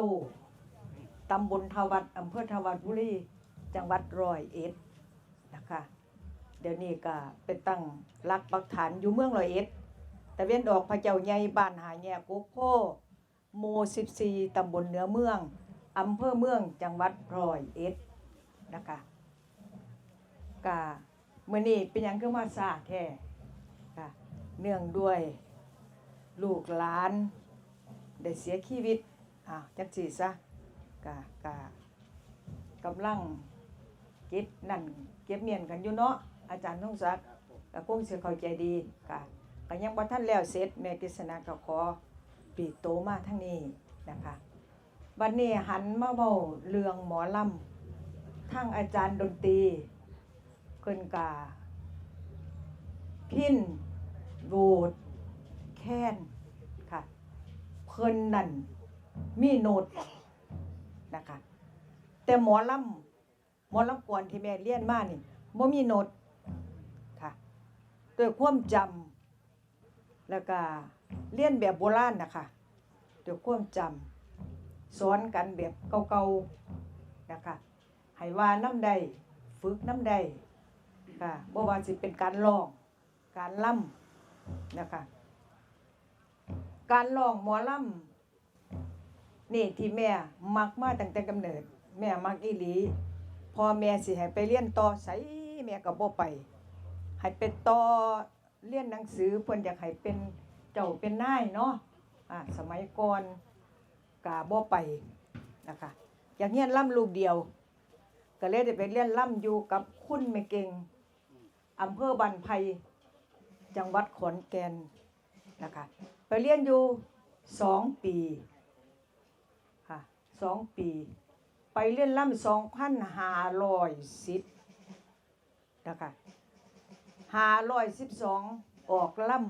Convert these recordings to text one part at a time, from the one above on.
โตตำบลทวัดอำเภอทวัดบุรีจังหวัดร้อยเอ็ดนะคะเดี๋ยวนี้ก็เป็นตั้งรักปักฐานอยู่เมืองร้อยเอ็ดแต่เว้นดอกพระเจ้าใหญ่บ้านหาแยกกุกโพหมู่14ตำบลเหนือเมืองอำเภอเมืองจังหวัดร้อยเอ็ดนะคะกะมื้อนี้เป็นหยังคือมาซาแท้ค่ะเนื่องด้วยลูกหลาน ได้เสียชีวิต อาวจักสีซะกะกะกำลังเก็บนั่นเก็บเมียนกันอยู่เนาะอาจารย์ทงศักดิ์ก็คงสิเข้าใจดีกะก็ยังบ่ทันแล้วเสร็จแม่กฤษณาก็ขอปีโตมาทั้งนี้นะคะบัดนี้หันมาเว้าเรื่องหมอลำทั้งอาจารย์ดนตรีเพิ่นกะพินโรดแค้นค่ะ เพิ่นนั่น มีโนดนะคะ แต่หมอลำหมอลำก่อนที่แม่เรียนมานี่บ่มีโนดค่ะด้วยความจำแล้วก็เรียนแบบโบราณนะคะด้วยความจำสอนกันแบบเก่าๆนะคะให้ว่าน้ำใดฝึกน้ำใดค่ะบ่ว่าสิเป็นการร้องการล่ำนะคะ การร้องหมอล่ำ นี่ที่แม่มักมาตั้งแต่กำเนิด แม่มักอีหลีพอแม่สิให้ไปเรียนต่อไสแม่ก็บ่ไปให้ไปต่อเรียนหนังสือเพิ่นอยากให้เป็นเจ้าเป็นนายเนาะอ่าสมัยก่อนก็บ่ไปนะคะอยากเรียนล่ำลูกเดียว ก็เลยได้ไปเรียนล่ำอยู่กับคุณแม่เก่งอำเภอบันไพจังหวัดขอนแก่นนะคะไปเรียนอยู่สองปี สองปี ไปเรียนล่ำสองพันห้าร้อยสิบนะคะห้าร้อยสิบสองออกล่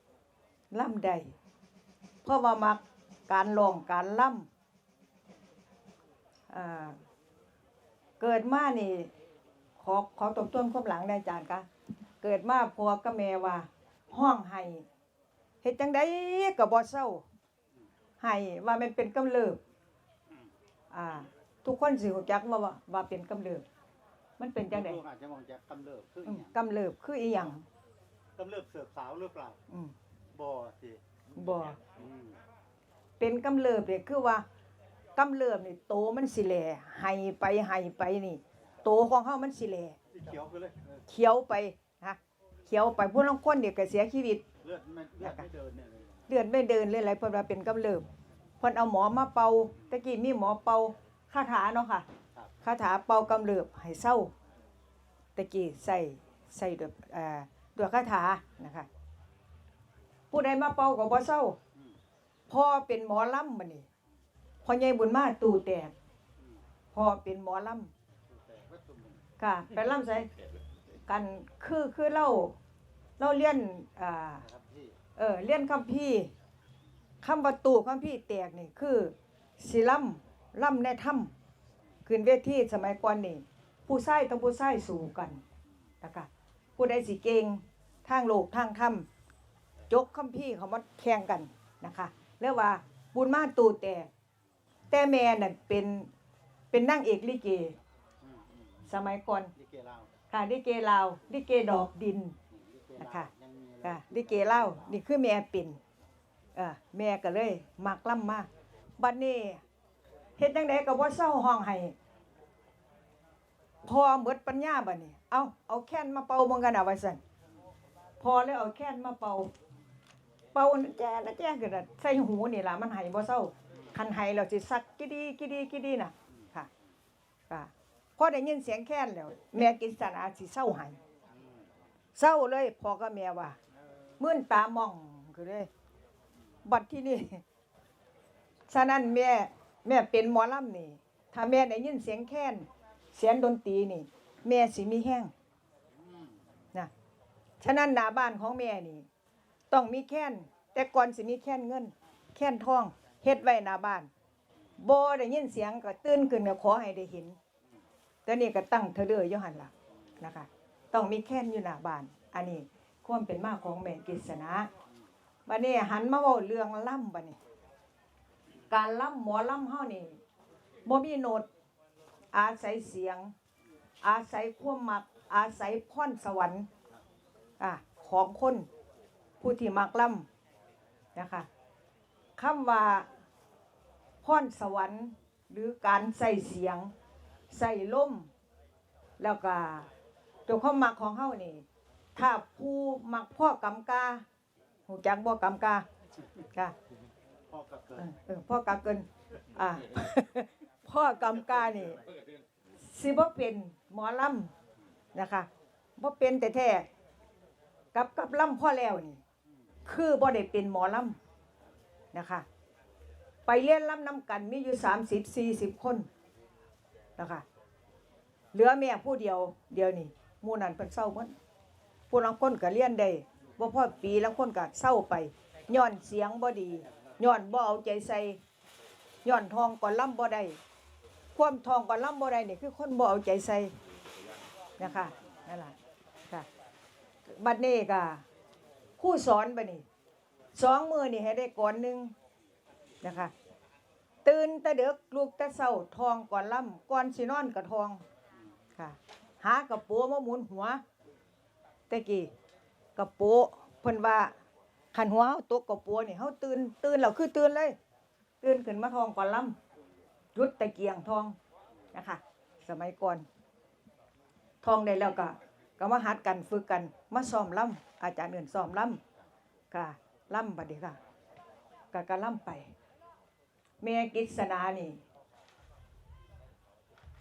ำล่ำใดเพราะว่ามักการลองการล่ำเกิดมานี่ขอขอตบต้นควบหลังได้จารย์คะเกิดมาพอกับแม่ว่า ห้องไห้เฮ็ดจังไดก็บ่เศร้าให้ว่ามันเป็นกำเริบ อ่า ทุกคนสิรู้จักว่าว่าว่าเป็นกำเริบมันเป็นจังได๋ลูกอาจจะมองจากกำเริบคืออือมหยังกำเริบคืออีหยังกำเริบเสือกสาวหรือเปล่าอืมบ่สิบ่อืมเป็นกำเริบนี่คือว่ากำเริบนี่โตมันสิแลให้ไปให้ไปนี่ โตของเฮามันสิแลสีเขียวไปเลยเออเขียวไปนะเขียวไปผู้ลางคนนี่ก็เสียชีวิต เลือดไม่เลือดไม่เดินเนี่ยเลยเลือดไม่เดินเลยอะไรเพิ่นว่าเป็นกำเริบ เพิ่นเอาหมอมาเป่าตะกี้มีหมอเป่าคาถาเนาะค่ะครับคาถาเป่ากำเริบให้เศร้าตะกี้ใส่ใส่ด้วยเอ่อด้วยคาถานะคะ ผู้ใดมาเป่าก็บ่เศร้าอืมพ่อเป็นหมอลำบัดนี้พ่อใหญ่บุญมาตู่แตกอืมพ่อเป็นหมอลแต่ว่าตุ่มมันำค่ะไปลำใส่กันคือคือเราเราเรียนอ่านะครับพี่เออเรียนคำพี่ คำว่าตู่คำพี่แตกนี่คือสิล่ำล่ำในถ้ำขึ้นเวทีสมัยก่อนนี่ ผู้ชายต้องผู้ชายสู่กันนะคะผู้ใดสิเก่งทางโลกทางถ้ำจกคำพี่เขามาแข่งกันนะคะเรียกว่าบุญมาตู่แต่ แต่แม่นั่นเป็นเป็นนางเอกลิเกอืมอืมสมัยก่อนลิเกลาวค่ะลิเกลาวลิเกดอกดินนี่ลิเกนะลาวคะยังมีเลยค่ะลิเกเล่านี่คือแม่เป็นเออแม่ก็เลยมักล่ำมาบัดนี้เฮ็ดจังไดก็บ่เศร้าห้องให้พอหมดปัญญาบัดนี้ เอาเอาแค้นมาเป่าเบิ่งกันเอาว่าซั่นพอแล้วเอาแค้นมาเป่า เป่าแจ้นะแจ้ขึ้นน่ะใส่หูนี่ล่ะมันให้บ่เศร้าคันให้แล้วสิซักกิดีกิดีกิดีน่ะค่ะค่ะพอได้ยินเสียงแค้นแล้ว แม่กินสนอาสิเศร้าให้เศร้าเลยพอกับแม่ว่ามื่นตามองคือเลย บัดที่นี่ ฉะนั้นแม่แม่เป็นหมอลำนี่ ถ้าแม่ได้ยินเสียงแค้นเสียงดนตรีนี่ แม่สิมีแห้งนะฉะนั้นหน้าบ้านของแม่นี่ ต้องมีแค้นแต่ก่อนสิมีแค้นเงิน แค้นทองเฮ็ดไว้หน้าบ้านโบได้ยินเสียงก็ตื่นขึ้นก็ขอให้ได้เห็นแต่นี่ก็ตั้งเธอเด้อยหันล่ะนะคะ ต้องมีแค้นอยู่หน้าบ้าน อันนี้ความเป็นมากของแม่กฤษณะ บัดนี้หันมาเว้าเรื่องล่ำบัดนี้ การล่ำหมอล่ำเฮานี่บ่มีโนดอาศัยเสียง อาศัยความมัก อาศัยพรสวรรค์อะของคนผู้ที่มักล่ำนะคะคำว่าพรสวรรค์หรือการใส่เสียง ใส่ล่ม แล้วก็ตัวความมักของเฮานี่ ถ้าผู้มักพ่อกำกา หูจักบ่กำกาค่ะพ่อกับเกิเอนอเออพ่อกาเกินอ่าพ่อกำกานี่สิบ่เป็นหมอลำนะคะบ่เป็นแต่แท้กับกับลำพ่อแล้วนี่ คือบ่ได้เป็นหมอลำนะคะ ไปเรียนลำนำกันมีอยู่30 40คนนะคะเหลือแม่ผู้เดียวเดียวนี่หมู่นั้นเพิ่นเศร้าหมดผู้ลางคนก็เรียนได้ บ่พอปีแลางคนก็เศร้าไปย้อนเสียงบ่ดีย้อนบ่เอาใจใส่ย้อนทองก่อนล่ำบ่ได้ความทองก่อนล่ำบ่ได้นี่คือคนบ่เอาใจใส่นะคะนั่นล่ะค่ะบัดนี้ก็ครู่สอนบัดนี้สองมือนี่ให้ได้ก่อนหนึงนะคะ ตื่นแต่เด็กลูกแต่เช้าทองก่อนล่ำก่อนสินอนก็ทองค่ะ หากระปรงมาหมุนหัวต่กี้ กระโปรงเพิ่นว่าขันหัวเฮาตกกระโปรงนี่เฮาตื่นตื่นแล้วคือตื่นเลย ตื่นขึ้นมาทองก่อนล่ำยุดตะเกียงทองนะคะ สมัยก่อนทองได้แล้วก็ก็มาหัดกันฝึกกันมาซ้อมล่ำอาจารย์เอื่นซ้อมล่ำค่ะล่ำบัดนี้ค่ะก็ก็ล่ำไปแม่กิษณานี่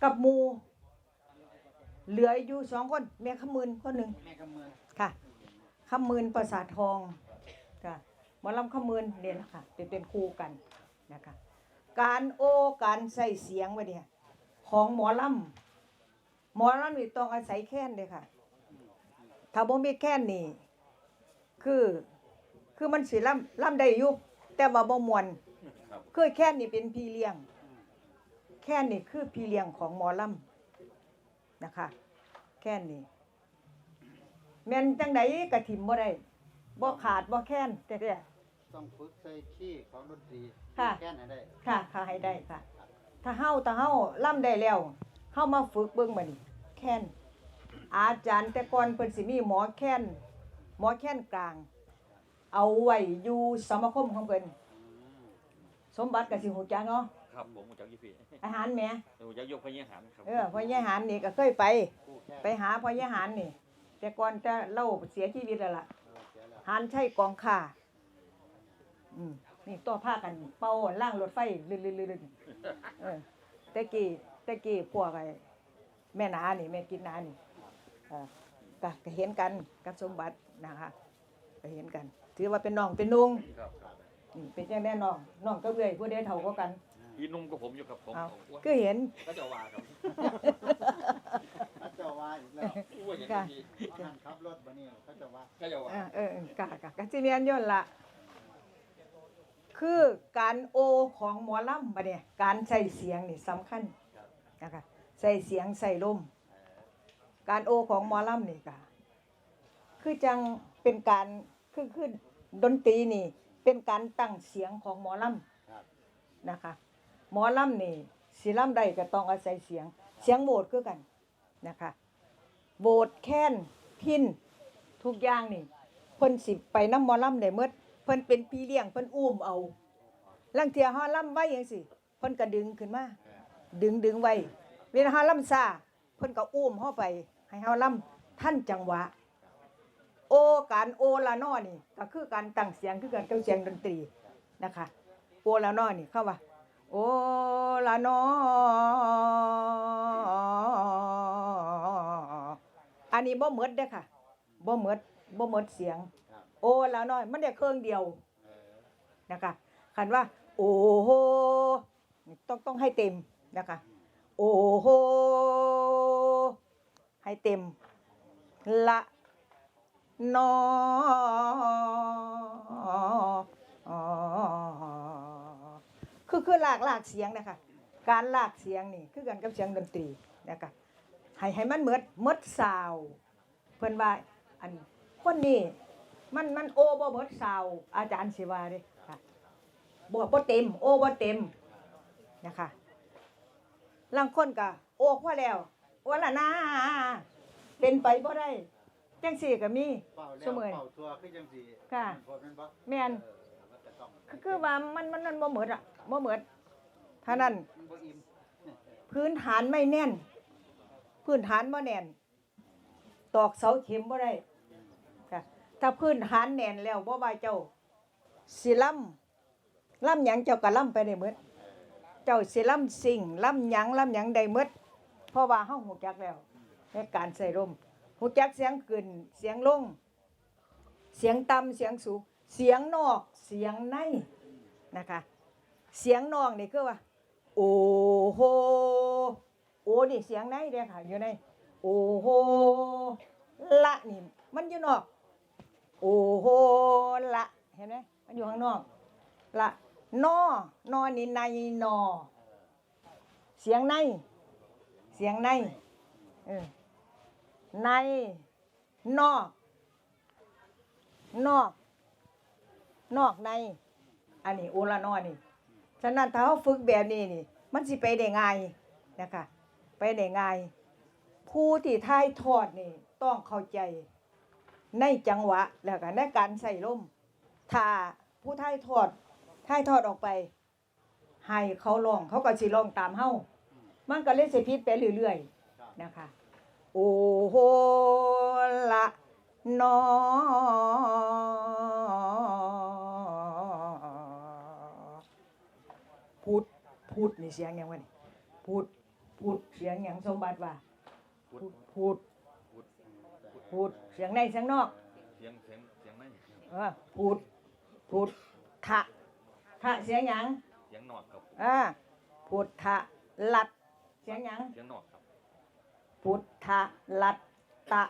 กับหมูเหลืออยู่สองคนแม่ขมืนคนหนึ่งแม่กับมือ ค่ะขมืนประสาททองค่ะหมอลำขมืนเนี่ยนะคะเป็นเป็นคู่กันนะคะการโอการใส่เสียงไว้เนี่ยของหมอลำหมอลำนี่ต้องอาศัยแค้นเลยค่ะถ้าบ่มีแค้นนี่คือคือมันสิล่ำล่ำได้อยู่แต่ว่าบ่มวนคือแค้นนี่เป็นพี่เลี้ยง แค้นนี่คือพี่เลี้ยงของหมอลำนะคะ แค่นี้ แม่นจังไดกะถิ่มบ่ได้บ่ขาดบ่แค้นแต่แต่ ต้องฝึกใส่ขี้ของดนตรีค่ะแก้ไหนได้ค่ะค่ะให้ได้ค่ะ ถ้าเฮาถ้าเฮาล่ำได้แล้วเฮามาฝึกเบิ่งบัดนี้แค้นอาจารย์แต่ก่อนเพิ่นสิมีหมอแค้นหมอแค้นกลาง เอาไว้อยู่สมาคมของเพิ่นอืมสมบัติก็สิฮู้จักเนาะครับผมหูจักยี่ปีอาหารแหมหูจักยกพญาหารครับเออพ่อยายหารนี่ก็เคยไป คู่แค่ไปหาพ่อยายหารนี่ แต่ก่อนจะเล่าเสียชีวิตแล้วล่ะเออเสียแล้วหานใช่กองข่าอืมนี่ตัวผ้ากันเป่าล่างรถไฟลื่นๆๆเออแตะกี้แตะกี้พวกไอ้แม่นานี่แม่กินนานี่เออก็ก็เห็นกันกับสมบัตินะคะก็เห็นกัน ถือว่าเป็นน้องเป็นนุงครับครับอืมเป็นจังแน่น้องน้องก็เอื้อยผู้ใดเท่าก็กันพี่นุ่มกับผมอยู่ครับผมเอาอ้วนก็เห็น ก็จะว่าครับเขาเจะว่าอีกแล้วอ้วนอย่างค่ะนี้เขาหันขับรถมานี่เขาจะว่าก็จะว่าเออเออเออกะกะกะสิเมียนย่นละคือการโอของหมอลำบัดเนี่ยการใส่เสียงนี่สำคัญนะคะใส่เสียงใส่ลมการโอของหมอลำนี่กะคือจังเป็นการคือคือดนตรีนี่ เป็นการตั้งเสียงของหมอลครับำนะคะ หมอลำนี่สิลำใดก็ต้องอาศัยเสียง เสียงโบสคือกัน นะคะ โบสแค้นพินทุกอย่างนี่เพิ่นสิไปน้ำมอลำได้หมดเพิ่นเป็นพี่เลี้ยงเพิ่นอุ้มเอาลังเทียเฮาลำไว้จังซี่เพิ่นก็ดึงขึ้นมาดึงดึงไว้เวลาเฮาลำซาเพิ่นก็อุ้มเฮาไป ให้เฮาลำท่านจังหวะ โอการโอละนอนี่ก็คือการตั้งเสียงคือการเก้าเสียงดนตรีนะคะ โอละนอนี่เข้าว่าโอละนอ อันนี้บ่หมดเด้อค่ะบ่หมดบ่หมดเสียงครับโอละน้อย มันได้เครื่องเดียวเออนะคะคันว่า โอ้โหนี่ต้องต้องให้เต็มนะคะ โอ้โหให้เต็ม ละนอคือคือลากลากเสียงนะคะ การลากเสียงนี่ คือกันกับเสียงดนตรีนะคะ ให้ให้มันเหมือดเหมือดซาวด์เพิ่นว่าอันคนนี้มันมันโอบ่เบิดซาวด์อาจารย์สิว่าเด้ค่ะบ่บ่เต็ม โอบ่เต็มนะคะลางคนก็โอพอแล้วโอละนะเป็นไปบ่ได้จังสี่ก็มีเป่าแล้เสวมอเป่าตัวคือจังซี่ค่ะมันพอแม่นบ่แม่นเออมันก็ต้องคือคือว่ามันมันมันบ่เหมือนอะบ่เหมือนเท่านั้นมันบ่อิ่มพื้นฐานไม่แน่น พื้นฐานบ่แน่น ตอกเสาเข็มบ่ได้ค่ะถ้าพื้นฐานแน่นแล้วบ่ว่าเจ้าสิล่ำล่ำหยังเจ้าก็ล่ำไปได้หมดเจ้าสิล่ำสิ่งล่ำหยังล่ำหยังได้หมดเพราะว่าเฮาฮู้จักแล้วในการใส่ลมฮู้จักเสียงขึ้นเสียงลง เสียงต่ำเสียงสูงเสียงนอกเสียงในนะคะ เสียงนอกนี่คือว่า โอ้โห อ้นี่เสียงในเด้อค่ะ อยู่ใน โอ้โหละนี่มันอยู่นอก โอ้โหละเห็นไหมมันอยู่ข้างนอก ละนอนอนี่ในนอ เสียงใน เสียงในเออในนอก นอก นอกใน อันนี้โอละนอนี่ฉะนั้นถ้าเราฝึกแบบนี้นี่ มันสิไปได้ง่ายนะคะ ไปได้ง่าย ผู้ที่ถ่ายทอดนี่ต้องเข้าใจในจังหวะแล้วก็ในการใส่ล่มถ้าผู้ถ่ายทอดถ่ายทอดออกไป ให้เขาลองเขาก็สิลองตามเฮามันก็เลยสิผิดไปเรื่อยๆนะคะ โอ้โหละนอพูดพูดนี่เสียงยังวะพูด พูดเสียงหยังสมบัติว่าพูดพูดพูดพูดพูดเสียงในเสียงนอก เสียงเสียงเสียงในเออพูดพูดทะทะเสียงหยังเสียงนอกครับผมอ่าพูดทะลัดเสียงหยังเสียงนอกครับพุทธลัตตะ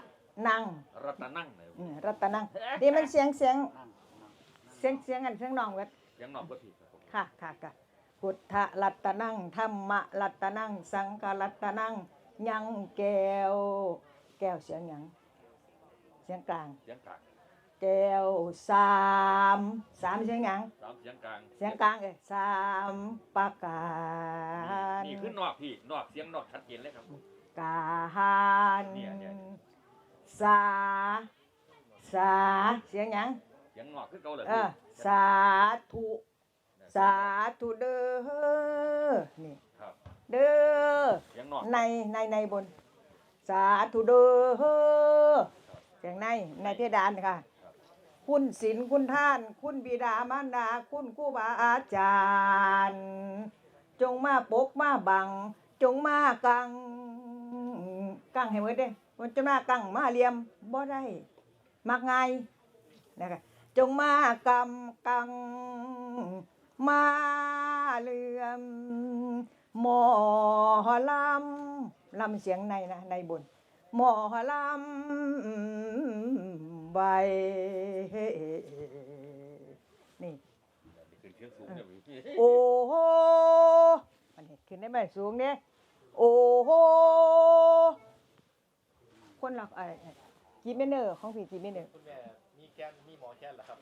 นังรัตนั่งเลยอืมรัตนังนี่มันเสียงเสียงนั่งนั่งเสียงเสียงอันเสียงน้องเวทเสียงนอกก็ผิดครับผมค่ะค่ะค่ะ พุทธลัตตนังธรรมลัตตนัง สังฆลัตตนังยังแก้ว แก้วเสียงหยังเสียงกลาง เสียงกลางแก้วสามสามเสียงหยังสามเสียงกลาง เสียงกลางเอ้ยสามประการนี่คือนอกพี่นอกเสียงนอกชัดเจนเลยครับกาหารเนี่ยเนี่ยสาสาเสียงหยังเสียงนอกคือเก่าเลยเออสาธุ สาธุเด้อนี่ครับเด้อเสียงนอกในในในบน สาธุเด้อเสียงในในเพดานค่ะ คุณศีลคุณท่าน คุณบิดามารดา คุณครูบาอาจารย์ จงมาปกมาบัง จงมากังกังให้หมดเด้มันจะมากังมาเหลี่ยมบ่ได้มักง่ายนะคะจงมากำกัง มาเหลื่อมหมอลำลำเสียงในนะในบนหมอลำใบนี่ขึ้นเสียงสูงเนี่ยพี่โอ้โหมันเห็นขึ้นได้ไหมสูงเนี่ยโอ้โหคนหลักอะไรจีเมเนอร์ของพี่จีเมเนอร์คุณแม่มีแกนมีหมอแกนเหรอครับ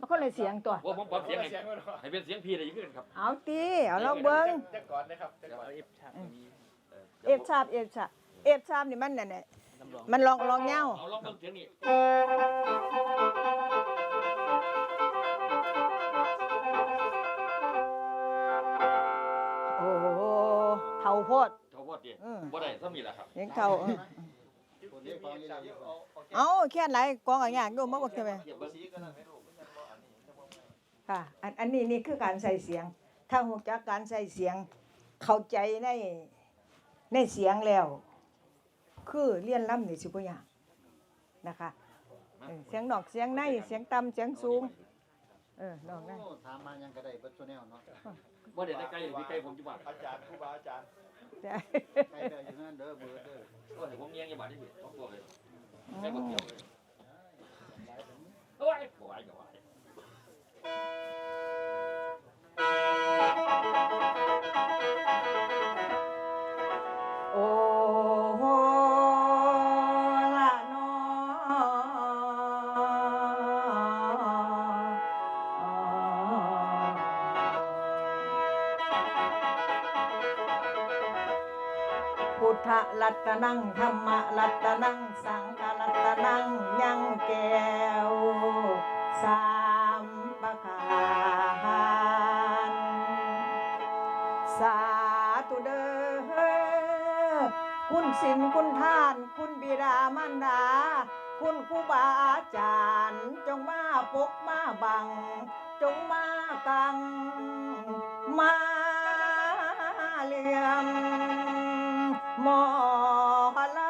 มันคนเลยเสียงตัว ว่าผมปรับเสียงให้เสียงมันเหรอให้เป็นเสียงพี่ได้ยิ่งขึ้นครับเอาตีเอาลองเบิ้งจะก่อนนะครับจะก่อนเอฟชาบเอฟชาบเอฟชาบนี่มันน่ะเนี่ยมันลองลองเงาเอาลองเบิ่งเสียงนี่โอ้โหเท่าโพดเท่าพอดดิอืมบ่ได้ซ้ำนี่แหละครับเสียงเท่าเออคนนี้ฟังยังไงเอาแค่ไหนกองอะไรอย่างดูมาบอกใช่ไหมเทียบเบิ่งสีก็นั่นไม่ ค่ะอันอันนี้นี่คือการใส่เสียง ถ้าหูจักการใส่เสียง เข้าใจในในเสียงแล้ว คือเรียนล่ำนี่สิบ่ยากนะคะเออเสียงนอกเสียงในเสียงต่ำเสียงสูงเออนอกในโอ้ถามมายังก็ได้เบิดตัวแนวเนาะบ่ได้ใกล้ๆพี่ใกล้ผมอยู่บ้านอาจารย์ครูบาอาจารย์แต่ใครเด้ออยู่นั่นเด้อเบิดเด้อก็ให้ผมเงี้ยงอยู่บ้านที่พี่ต้องตัวเลยแค่บ่เกี่ยวเลยโอ้ยบ่ไหวก็ไหวโอ้โหละนอ พุทธรัตนังธรรมะรัตนังสังฆรัตนังยังแก้วสา ศิลคุณท่าน คุณบิดามารดา คุณครูบาอาจารย์ จงมาปกมาบัง จงมาตัง มาเลี่ยมหมอลา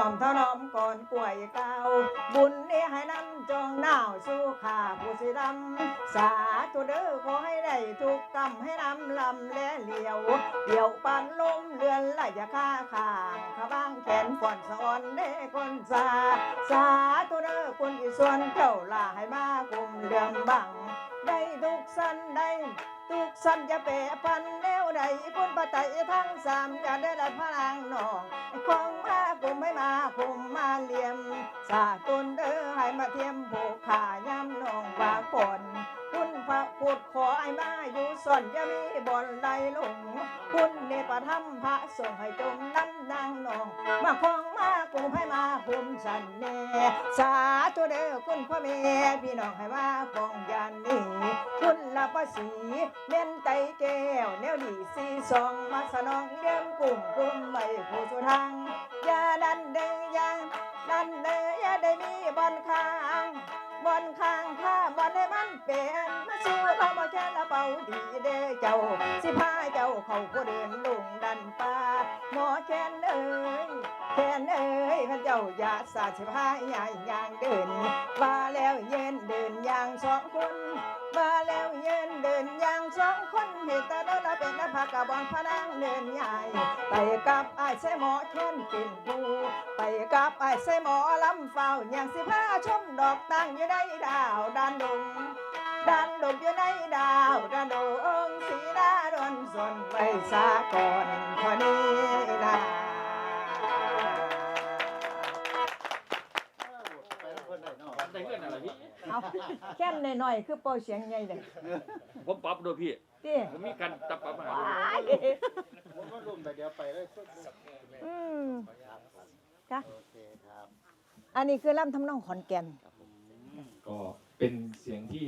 อหน่อมเท่าน้อมก่อนกล้วยเก้าบุญนี้ให้นำจองหนาวสู้ขาผู้สิดำสาธุเด้อขอให้ได้ทุกกรรมให้นำลำและเหลียวเดี่ยวปันลมเรือนไหลจะฆ่าข้างขาบ้างแขนฝ่อนสะออนเด้คนสาสาธุเด้อคนอีส่วนเจ้าลาให้มาคุมเรื่องบังได้ทุกสันได้ทุกสันจะเปะพันแนว ใดคุณปะไตทั้งสามจะได้ได้พลังนองของมาคุมไม่มาคุมมาเหลี่ยม สาตุนเด้อให้มาเทียมผูกขาย้ำนองบาก่อน คุณพระพุทธขอให้มาอยู่ส่วนจะมีบ่อนใดหลง คุณเนปธรรมพระส่งให้จมน้ำนางนอง มาคองมากุมให้มาคุมสันแน่สาธุเด้อคุณพ่อแม่พี่น้องให้มาคองยานนี้คุณละภาษีเน้นใจแก้วแนวดีสีสองมาสนองเลี้ยงกลุ่มกลุ่มไว้ผู้สุทางอย่าดันเด้อย่าดันเด้อย่าได้มีบอนข้างบอนข้างข้า บอนมันเป็น มาสู้เขาบ่แค่ละเบาดีเด้เจ้า สิพาเจ้าเขาผู้เดินลุงดันป่าหมอแคนเอ้ยแคนเอ้ยข้าเจ้าอยาสาดสิพาใหญ่ยางเดินมาแล้วเย็นเดินยางสองคนมาแล้วเย็นเดินยางสองคนเห็นตาเดินแล้วเป็นนภากะบอนพนังเดินใหญ่ไปกับไอ้ายใส่หมอแคนเป็นผู้ไปกับไอ้ายใส่หมอลำเฝ้าอย่างสิพาชมดอกตั้งอยู่ในดาวด้านดง ดันดกอยู่ในดาวระโดงสีดาดนสนไว้สาก่อนพอนี้นะไปแล้วเพิ่นได้เนาะได้เงินอะไรพี่เอาแค่นหน่อยๆคือเป่าเสียงใหญ่เลยผมปรับด้วยพี่ติผมมีการตับปรับมาหาว้ายผมก็รุ่มแต่เดียวไปเลยอืมจ้ะโอเคครับอันนี้คือลำทำนองขอนแก่นก็เป็นเสียงที่